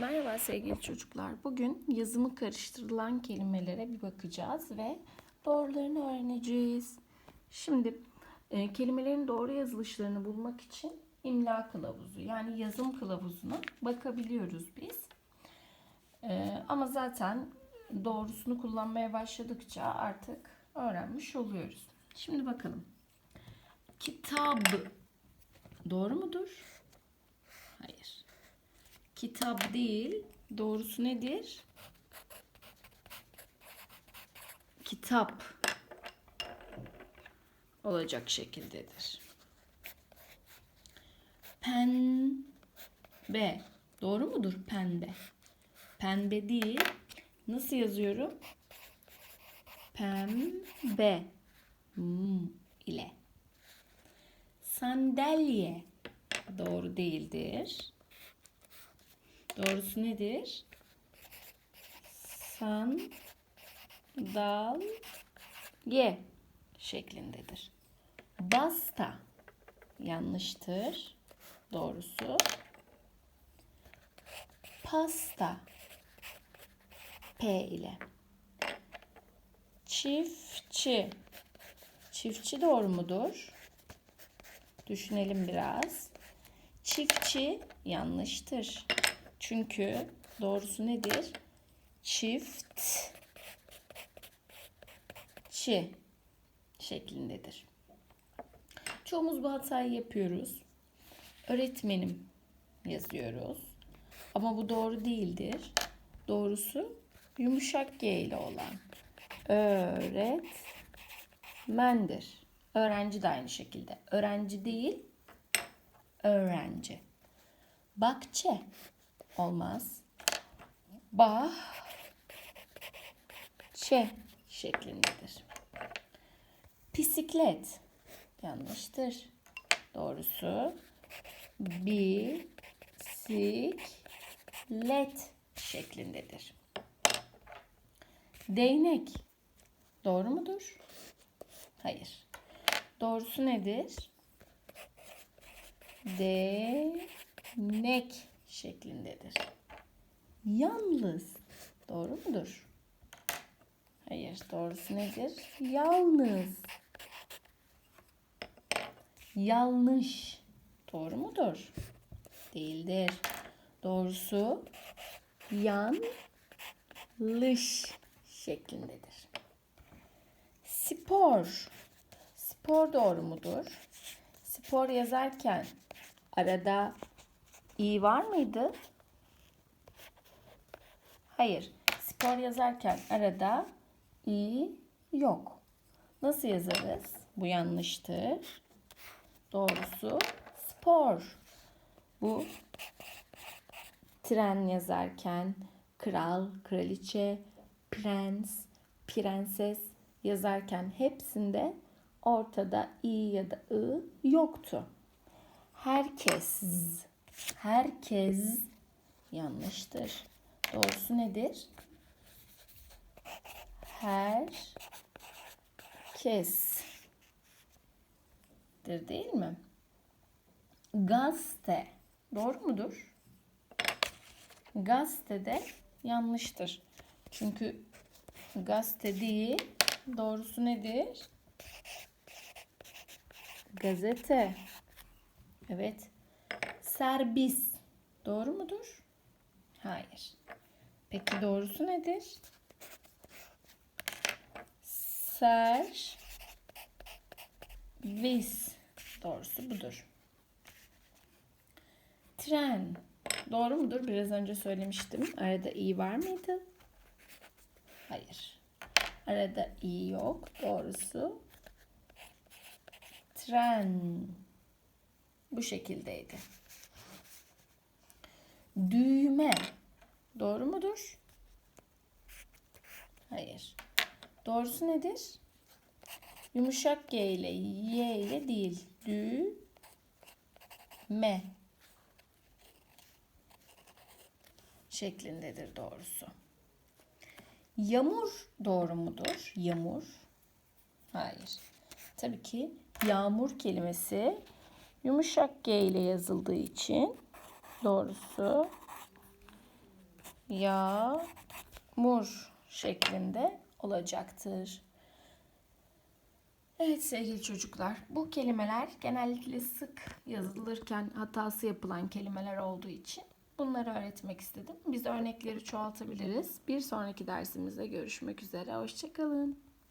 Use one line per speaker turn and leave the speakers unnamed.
Merhaba sevgili çocuklar. Bugün yazımı karıştırılan kelimelere bir bakacağız ve doğrularını öğreneceğiz. Şimdi e, kelimelerin doğru yazılışlarını bulmak için imla kılavuzu yani yazım kılavuzuna bakabiliyoruz biz. E, ama zaten doğrusunu kullanmaya başladıkça artık öğrenmiş oluyoruz. Şimdi bakalım. Kitab doğru mudur? Hayır. Kitap değil. Doğrusu nedir? Kitap olacak şekildedir. Pembe. Doğru mudur pembe? Pembe değil. Nasıl yazıyorum? Pembe. Hmm, ile. Sandalye. Doğru değildir. Doğrusu nedir? Sandalye şeklindedir. Basta yanlıştır. Doğrusu pasta P ile. Çiftçi. Çiftçi doğru mudur? Düşünelim biraz. Çiftçi yanlıştır. Çünkü doğrusu nedir? Çift çi şeklindedir. Çoğumuz bu hatayı yapıyoruz. Öğretmenim yazıyoruz. Ama bu doğru değildir. Doğrusu yumuşak G ile olan öğretmendir. Öğrenci de aynı şekilde. Öğrenci değil, öğrenci. Bahçe olmaz. Bah çe şeklindedir. Bisiklet yanlıştır. Doğrusu bisiklet şeklindedir. Değnek doğru mudur? Hayır. Doğrusu nedir? Değnek şeklindedir. Yalnız doğru mudur? Hayır, doğrusu nedir? Yalnız. Yanlış. Doğru mudur? Değildir. Doğrusu yanlış şeklindedir. Spor. Spor doğru mudur? Spor yazarken arada i var mıydı? Hayır. Spor yazarken arada i yok. Nasıl yazarız? Bu yanlıştır. Doğrusu spor. Bu tren yazarken kral, kraliçe, prens, prenses yazarken hepsinde ortada i ya da ı yoktu. Herkes, herkes yanlıştır. Doğrusu nedir? Her kestir değil mi? Gazete doğru mudur? Gazete de yanlıştır. Çünkü gazete değil. Doğrusu nedir? Gazete. Evet. Serbis. Doğru mudur? Hayır. Peki doğrusu nedir? Ser vis. Doğrusu budur. Tren. Doğru mudur? Biraz önce söylemiştim. Arada i var mıydı? Hayır. Arada i yok. Doğrusu tren. Bu şekildeydi. Düğme. Doğru mudur? Hayır. Doğrusu nedir? Yumuşak G ile Y ile değil. Dü me şeklindedir doğrusu. Yağmur doğru mudur? Yağmur. Hayır. Tabii ki yağmur kelimesi yumuşak G ile yazıldığı için doğrusu yağmur şeklinde olacaktır. Evet sevgili çocuklar, bu kelimeler genellikle sık yazılırken hatası yapılan kelimeler olduğu için bunları öğretmek istedim. Biz örnekleri çoğaltabiliriz. Bir sonraki dersimizde görüşmek üzere. Hoşçakalın.